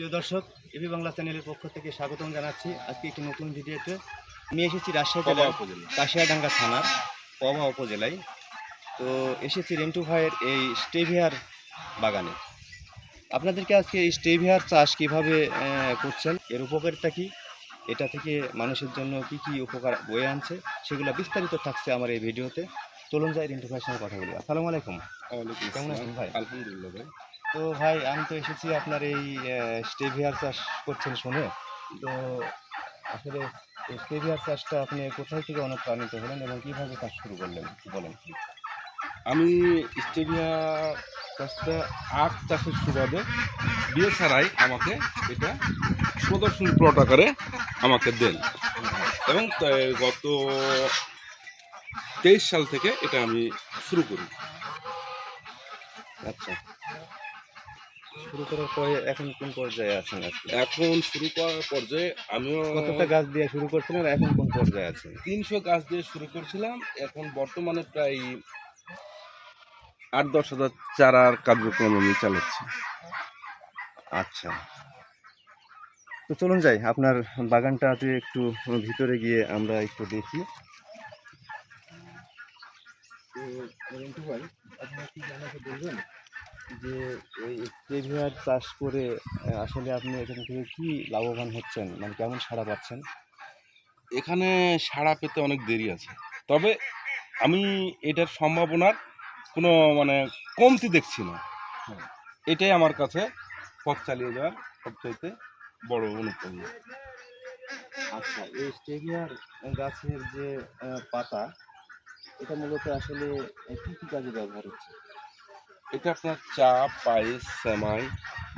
প্রিয় দর্শক এবি বাংলা চ্যানেলের পক্ষ থেকে স্বাগতম জানাচ্ছি। আজকে একটি নতুন ভিডিওতে। আমি এসেছি রাজশাহী জেলার উপজেলা। কাশিয়াডাঙ্গা থানার পবা উপজেলায়। তো এসেছি রেন্টু ভাইয়ের এই স্টেভিয়ার বাগানে। আপনাদেরকে আজকে এই স্টেভিয়ার চাষ কীভাবে করছেন এর উপকারিতা কী এটা থেকে মানুষের জন্য কি কি উপকার বয়ে আনছে সেগুলো বিস্তারিত থাকছে আমার এই ভিডিওতে। চলুন যাই রিন্টু ভাইয়ের সঙ্গে কথা বলি। আসসালামু আলাইকুম। কেমন আছেন ভাই? আলহামদুলিল্লাহ ভাই। তো ভাই আমি তো এসেছি আপনার এই স্টেভিয়ার চাষ করছেন শুনে। তো আসলে স্টেভিয়ার চাষটা আপনি কোথায় থেকে অনুপ্রাণিত হলেন এবং কীভাবে চাষ শুরু করলেন? বলেন আমি স্টেডিয়া চাষটা আখ চাষের সুবাদে বিয়ে ছাড়াই আমাকে এটা প্রদর্শন প্লট আকারে আমাকে দেন। এবং গত তেইশ সাল থেকে এটা আমি শুরু করি। আচ্ছা। শুরু করার পরে এখন কোন পর্যায়ে আছেন আজকে? এখন শুরু করার পর্যায়ে আমিও কতটা গাছ দিয়ে শুরু করছিলেন আর এখন কোন পর্যায়ে আছেন? তিনশো গাছ দিয়ে শুরু করছিলাম এখন বর্তমানে প্রায় আট দশ হাজার চারার কার্যক্রম আমি চালাচ্ছি। আচ্ছা। তো চলুন যাই আপনার বাগানটাতে একটু ভিতরে গিয়ে আমরা একটু দেখি। ভাই আপনি কি জানাতে বলবেন? যে এই স্টেভিয়ার চাষ করে আসলে আপনি এখান থেকে কি লাভবান হচ্ছেন? মানে কেমন সাড়া পাচ্ছেন? এখানে সাড়া পেতে অনেক দেরি আছে। তবে আমি এটার সম্ভাবনার কোনো মানে কমতি দেখছি না। এটাই আমার কাছে পথ চালিয়ে যাওয়ার সবচাইতে বড় অনুপ্রেরণা। আচ্ছা এই স্টেভিয়ার গাছের যে পাতা এটা মূলত আসলে কি কি কাজে ব্যবহার হচ্ছে? এটা আপনার চা পায়েস সেমাই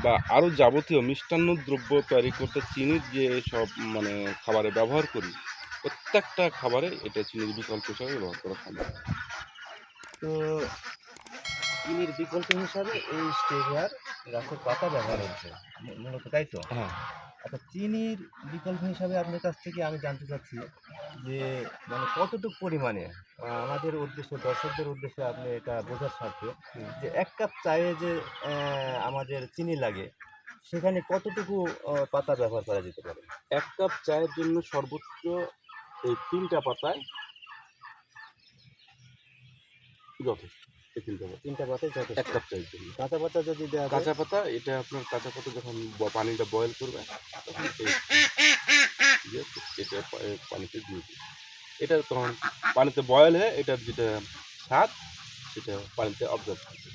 বা আরও যাবতীয় মিষ্টান্ন দ্রব্য তৈরি করতে চিনির যে সব মানে খাবারে ব্যবহার করি। প্রত্যেকটা খাবারে এটা চিনির বিকল্প হিসাবে ব্যবহার করা সম্ভব। তো চিনির বিকল্প হিসাবে এই স্টেভিয়ার গাছের পাতা ব্যবহার হচ্ছে মূলত তাই তো? হ্যাঁ। আচ্ছা চিনির বিকল্প হিসাবে আপনার কাছ থেকে আমি জানতে চাচ্ছি যে মানে কতটুকু পরিমাণে আমাদের উদ্দেশ্যে দর্শকদের উদ্দেশ্যে আপনি এটা বোঝার স্বার্থে যে এক কাপ চায়ে যে আমাদের চিনি লাগে সেখানে কতটুকু পাতা ব্যবহার করা যেতে পারে? এক কাপ চায়ের জন্য সর্বোচ্চ এই তিনটা পাতায় যথেষ্ট। তিনটা পাতা তিনটা এক যথেষ্ট। কাপ চায়ের কাঁচা পাতা যদি দেওয়া কাঁচা পাতা এটা আপনার কাঁচা পাতা যখন পানিটা বয়েল করবে তখন এই দিয়ে এটা পানিতে দিয়ে দিই এটা তখন পানিতে বয়েল হয়ে এটার যেটা স্বাদ সেটা পানিতে অবজার্ভ থাকবে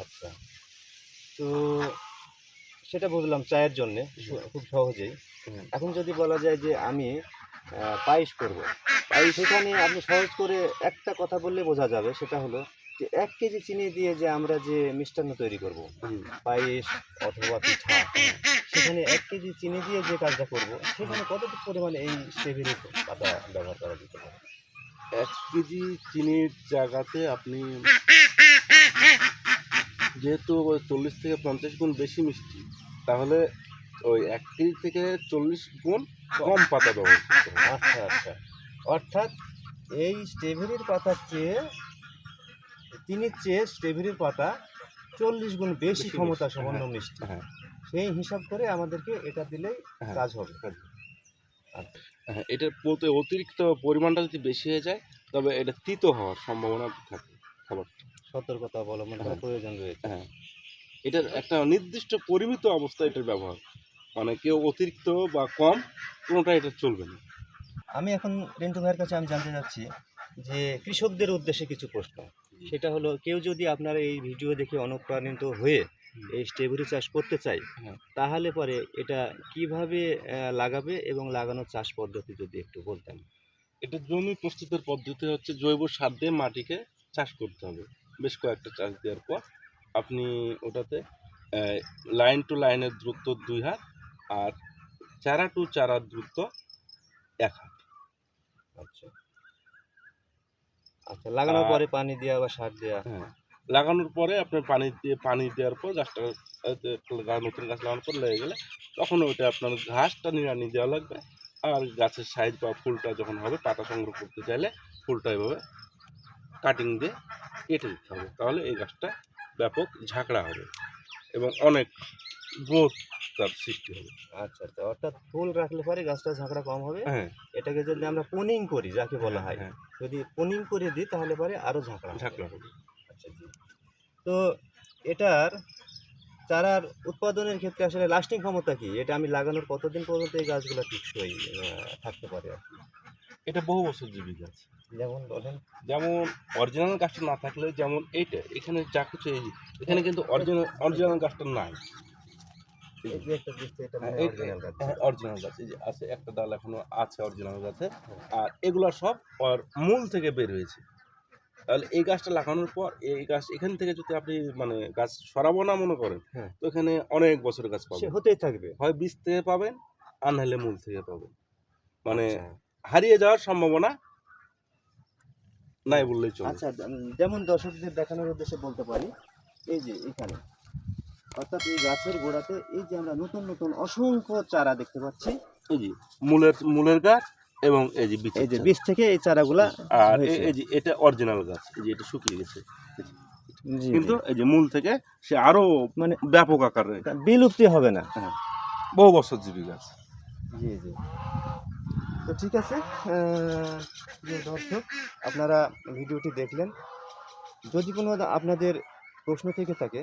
আচ্ছা। তো সেটা বুঝলাম চায়ের জন্যে খুব সহজেই। এখন যদি বলা যায় যে আমি পায়েস করব। পায়েস সেখানে আপনি সহজ করে একটা কথা বললে বোঝা যাবে সেটা হলো যে এক কেজি চিনি দিয়ে যে আমরা যে মিষ্টান্ন তৈরি করব পায়েস অথবা পিঠা সেখানে এক কেজি চিনি দিয়ে যে কাজটা করব সেখানে কতটুকু পরিমাণে এই স্ট্রবেরি পাতা ব্যবহার করা যেতে পারে? এক কেজি চিনির জায়গাতে আপনি যেহেতু চল্লিশ থেকে পঞ্চাশ গুণ বেশি মিষ্টি তাহলে ওই এক কেজি থেকে চল্লিশ গুণ কম পাতা ব্যবহার করতে হবে। আচ্ছা আচ্ছা। অর্থাৎ এই স্ট্রবেরির পাতার চেয়ে তিনি চেয়ে স্ট্রবেরির পাতা চল্লিশ গুণ বেশি ক্ষমতা সম্পন্ন হ্যাঁ। মিষ্টি। হ্যাঁ। সেই হিসাব করে আমাদেরকে এটা দিলেই হ্যাঁ। কাজ হবে। আচ্ছা। হ্যাঁ এটার প্রতি অতিরিক্ত পরিমাণটা যদি বেশি হয়ে যায় তবে এটা তিতো হওয়ার সম্ভাবনা থাকে খাবার সতর্কতা অবলম্বন হ্যাঁ। প্রয়োজন রয়েছে। হ্যাঁ। এটার একটা নির্দিষ্ট পরিমিত অবস্থা এটার ব্যবহার মানে কেউ অতিরিক্ত বা কম কোনোটা এটা চলবে না। আমি এখন রেন্টু ভাইয়ের কাছে আমি জানতে চাচ্ছি যে কৃষকদের উদ্দেশ্যে কিছু প্রশ্ন। সেটা হলো কেউ যদি আপনার এই ভিডিও দেখে অনুপ্রাণিত হয়ে এই স্ট্রবেরি চাষ করতে চায় হ্যাঁ। তাহলে পরে এটা কীভাবে লাগাবে এবং লাগানোর চাষ পদ্ধতি যদি একটু বলতেন। এটা জমি প্রস্তুতের পদ্ধতি হচ্ছে জৈব সার দিয়ে মাটিকে চাষ করতে হবে। বেশ কয়েকটা চাষ দেওয়ার পর আপনি ওটাতে লাইন টু লাইনের দূরত্ব দুই হাত আর চারা টু চারার দূরত্ব এক হাত। আচ্ছা। আচ্ছা লাগানোর পরে পানি দেওয়া বা সার দেওয়া হ্যাঁ লাগানোর পরে আপনার পানি দিয়ে পানি দেওয়ার পর গাছটা নতুন গাছ লাগানোর পর লেগে গেলে তখন ওইটা আপনার ঘাসটা নিড়ানি দেওয়া লাগবে আর গাছের সাইজ বা ফুলটা যখন হবে পাতা সংগ্রহ করতে চাইলে ফুলটা এভাবে কাটিং দিয়ে কেটে দিতে হবে। তাহলে এই গাছটা ব্যাপক ঝাঁকড়া হবে এবং অনেক গ্রোথ তার সৃষ্টি হবে। আচ্ছা আচ্ছা। অর্থাৎ ফুল রাখলে পরে গাছটা ঝাঁকড়া কম হবে। হ্যাঁ। এটাকে যদি আমরা পুনিং করি যাকে বলা হয় হ্যাঁ যদি পুনিং করে দিই তাহলে পরে আরও ঝাঁকড়া ঝাঁকড়া হবে। আচ্ছা জি। তো এটার চারার উৎপাদনের ক্ষেত্রে আসলে লাস্টিং ক্ষমতা কি? এটা আমি লাগানোর কতদিন পর্যন্ত এই গাছগুলো টিকসই থাকতে পারে আর কি? এটা বহু বছর জীবী গাছ যেমন বলেন। যেমন অরিজিনাল গাছটা না থাকলে যেমন এইটা এখানে যা কিছু এখানে কিন্তু অরিজিনাল অরিজিনাল গাছটা নাই। অরিজিনাল গাছ। এই যে আছে একটা ডাল এখনও আছে অরিজিনাল গাছে। আর এগুলো সব মূল থেকে বের হয়েছে। তাহলে এই গাছটা লাগানোর পর এই গাছ এখান থেকে যদি আপনি মানে গাছ সরাবো না মনে করেন হ্যাঁ। তো এখানে অনেক বছরের গাছ পাবেন। হতেই থাকবে। হয় বীজ থেকে পাবেন আর নাহলে মূল থেকে পাবেন। মানে আচ্ছা। হারিয়ে যাওয়ার সম্ভাবনা নাই বললেই চলে। আচ্ছা যেমন দর্শকদের দেখানোর উদ্দেশ্যে বলতে পারি এই যে এখানে। অর্থাৎ এই গাছের গোড়াতে এই যে আমরা নতুন নতুন অসংখ্য চারা দেখতে পাচ্ছি। এই যে মূলের মূলের গাছ এবং এই যে বীজের এই যে বীজ থেকে এই চারাগুলা আর। এই যে এটা অরিজিনাল গাছ এই যে এটা শুকিয়ে গেছে। কিন্তু এই যে মূল থেকে সে আরও মানে ব্যাপক আকারে বিলুপ্তি হবে না। বহু বছর জীবী গাছ। জি জি। তো ঠিক আছে প্রিয় দর্শক আপনারা ভিডিওটি দেখলেন। যদি কোনো আপনাদের প্রশ্ন থেকে থাকে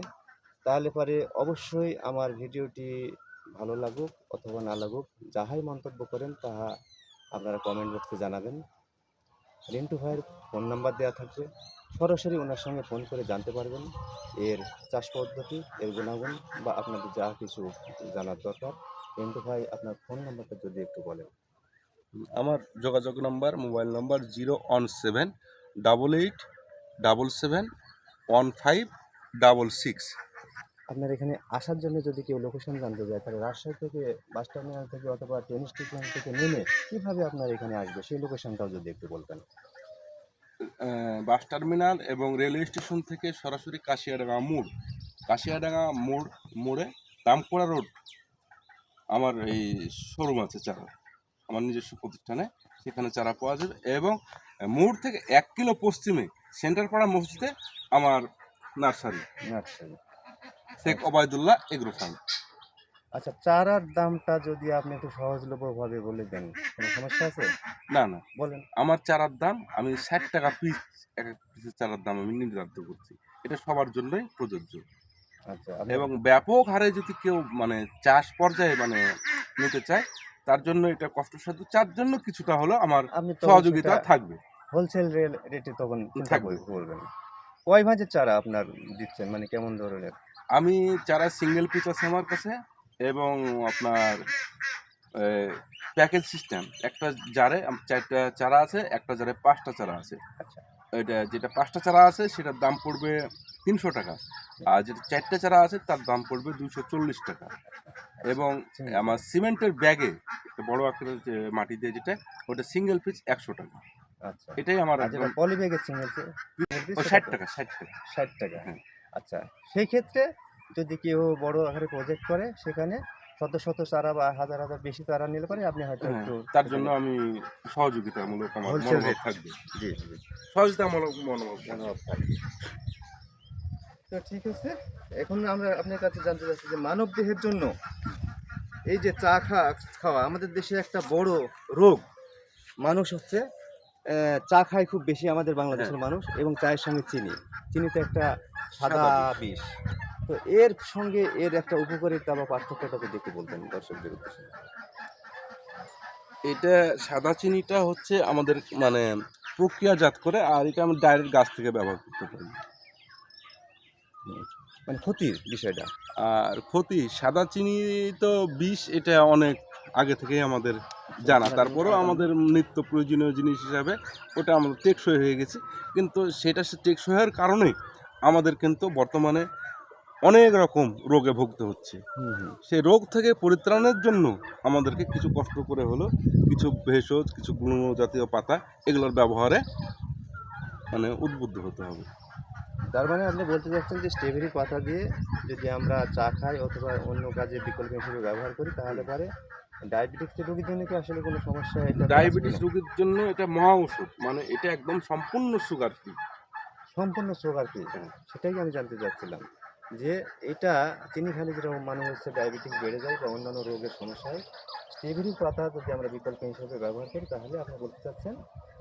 তাহলে পরে অবশ্যই আমার ভিডিওটি ভালো লাগুক অথবা না লাগুক, যাহাই মন্তব্য করেন তাহা আপনারা কমেন্ট বক্সে জানাবেন। রিন্টু ভাইয়ের ফোন নাম্বার দেওয়া থাকবে। সরাসরি ওনার সঙ্গে ফোন করে জানতে পারবেন এর চাষ পদ্ধতি, এর গুণাগুণ বা আপনাদের যা কিছু জানার দরকার। রিন্টু ভাই, আপনার ফোন নাম্বারটা যদি একটু বলেন। আমার যোগাযোগ number mobile number zero one seven double eight double seven one five double six আপনার এখানে আসার জন্য যদি কেউ লোকেশন জানতে যায় তাহলে রাজশাহী থেকে বাস টার্মিনাল থেকে অথবা ট্রেন স্টেশন থেকে নেমে কীভাবে আপনার এখানে আসবে? সেই লোকেশনটাও যদি একটু বলতেন। বাস টার্মিনাল এবং রেলওয়ে স্টেশন থেকে সরাসরি কাশিয়াডাঙ্গা মোড়। কাশিয়াডাঙ্গা মোড় মোড়ে রামপুরা রোড আমার এই শোরুম আছে চারা আমার নিজস্ব প্রতিষ্ঠানে সেখানে চারা পাওয়া যাবে এবং মোড় থেকে এক কিলো পশ্চিমে সেন্টার পাড়া মসজিদে আমার নার্সারি। আচ্ছা শেখ ওবায়দুল্লাহ এগ্রো ফার্ম আচ্ছা চারার দামটা যদি আপনি একটু সহজলভ্যভাবে বলে দেন কোনো সমস্যা আছে? না না। বলেন। আমার চারার দাম আমি ষাট টাকা পিস এক এক পিসের চারার দাম আমি নির্ধারিত করছি। এটা সবার জন্যই প্রযোজ্য। আচ্ছা এবং ব্যাপক হারে যদি কেউ মানে চাষ পর্যায়ে মানে নিতে চায় তার জন্য এটা কষ্টসাধ্য। চার জন্য কিছুটা হলো আমার সহযোগিতা থাকবে। হোলসেল রেল রেটে তখন থাকবে। বলবেন কয় ভাঁজের চারা আপনার দিচ্ছেন? মানে কেমন ধরনের? আমি চারা সিঙ্গেল পিস আছে আমার কাছে এবং আপনার প্যাকেজ সিস্টেম একটা জারে চারটা চারা আছে একটা জারে পাঁচটা চারা আছে। আচ্ছা। এটা যেটা পাঁচটা চারা আছে সেটার দাম পড়বে তিনশো টাকা। আর যেটা চারটে চারা আছে তার দাম পড়বে দুশো চল্লিশ টাকা। এবং আমার সিমেন্টের ব্যাগে বড় আকারের যে মাটি দিয়ে যেটা ওটা সিঙ্গেল পিস একশো টাকা। আচ্ছা। এটাই আমার পলি ব্যাগের সিঙ্গেল ষাট টাকা ষাট টাকা। ষাট টাকা। হ্যাঁ। আচ্ছা। সেই ক্ষেত্রে যদি কেউ বড় আকারে প্রজেক্ট করে সেখানে শত শত চারা বা হাজার হাজার বেশি চারা নিলে পরে আপনি হয়তো হ্যাঁ, একটু তার জন্য আমি সহযোগিতামূলক আমার মনোভাব থাকবে। জি জি সহযোগিতামূলক মনোভাব থাকবে। ধন্যবাদ থাকবে। তো ঠিক আছে এখন আমরা আপনার কাছে জানতে চাচ্ছি যে মানব দেহের জন্য এই যে চা খাওয়া খাওয়া আমাদের দেশে একটা বড় রোগ। মানুষ হচ্ছে চা খায় খুব বেশি আমাদের বাংলাদেশের মানুষ এবং চায়ের সঙ্গে চিনি। চিনিতে একটা সাদা বিষ। তো এর সঙ্গে এর একটা উপকারিতা বা পার্থক্যটা যদি একটু বলতেন দর্শকদের উদ্দেশ্যে। এটা সাদা চিনিটা হচ্ছে আমাদের মানে প্রক্রিয়াজাত করে আর এটা আমি ডাইরেক্ট গাছ থেকে ব্যবহার করতে পারি। মানে ক্ষতির বিষয়টা। আর ক্ষতি সাদা চিনি তো বিষ এটা অনেক আগে থেকেই আমাদের জানা। তারপরেও আমাদের নিত্য প্রয়োজনীয় জিনিস হিসাবে ওটা আমাদের টেকসই হয়ে গেছে। কিন্তু সেটা সে টেকসই হওয়ার কারণে আমাদের কিন্তু বর্তমানে অনেক রকম রোগে ভুগতে হচ্ছে। সেই রোগ থেকে পরিত্রাণের জন্য আমাদেরকে কিছু কষ্ট করে হলো কিছু ভেষজ কিছু গুণ জাতীয় পাতা এগুলোর ব্যবহারে মানে উদ্বুদ্ধ হতে হবে। তার মানে আপনি বলতে চাচ্ছেন যে স্ট্রবেরি পাতা দিয়ে যদি আমরা চা খাই অথবা অন্য কাজে বিকল্প হিসেবে ব্যবহার করি তাহলে পরে? ডায়াবেটিক্স রোগীর জন্য কি আসলে কোনো সমস্যা ডায়াবেটিস রোগীর জন্য এটা মহা ওষুধ। মানে এটা একদম সম্পূর্ণ সুগার ফ্রি। সম্পূর্ণ সুগার ফ্রি সেটাই আমি জানতে চাচ্ছিলাম যে এটা চিনি খেলে যেরকম মানুষ হচ্ছে ডায়াবেটিস বেড়ে যায় বা অন্যান্য রোগের সমস্যা হয় স্ট্রবেরি পাতা যদি আমরা বিকল্প হিসেবে ব্যবহার করি তাহলে আপনি বলতে চাচ্ছেন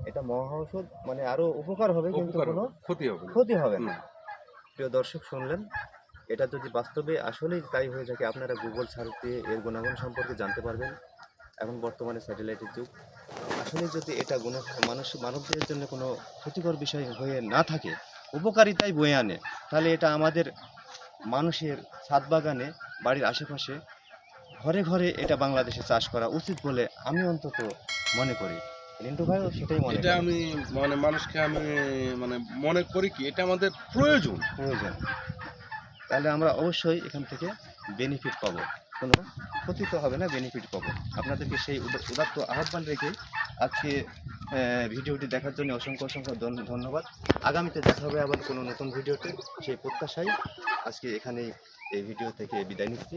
এটা মহা ঔষধ মানে আরও উপকার হবে কিন্তু কোনো ক্ষতি হবে ক্ষতি হবে না। না। প্রিয় দর্শক শুনলেন? এটা যদি বাস্তবে আসলেই তাই হয়ে থাকে আপনারা গুগল সার্চ দিয়ে এর গুণাগুণ সম্পর্কে জানতে পারবেন। এখন বর্তমানে স্যাটেলাইটের যুগ। আসলে যদি এটা কোনো মানুষ মানবদের জন্য কোনো ক্ষতিকর বিষয় হয়ে না থাকে উপকারিতাই বয়ে আনে তাহলে এটা আমাদের মানুষের ছাদ বাগানে বাড়ির আশেপাশে ঘরে ঘরে এটা বাংলাদেশে চাষ করা উচিত বলে আমি অন্তত মনে করি। রিন্টু ভাইও সেটাই মনে এটা আমি মানে মানুষকে আমি মানে মনে করি কি এটা আমাদের প্রয়োজন। প্রয়োজন। তাহলে আমরা অবশ্যই এখান থেকে বেনিফিট পাবো। কোনো ক্ষতি তো হবে না বেনিফিট পাবো। আপনাদেরকে সেই উদ- উদাত্ত আহ্বান রেখে আজকে ভিডিওটি দেখার জন্য অসংখ্য অসংখ্য ধন্য- ধন্যবাদ। আগামীতে দেখা হবে আবার কোনো নতুন ভিডিওতে। সেই প্রত্যাশাই আজকে এখানেই এই ভিডিও থেকে বিদায় নিচ্ছি।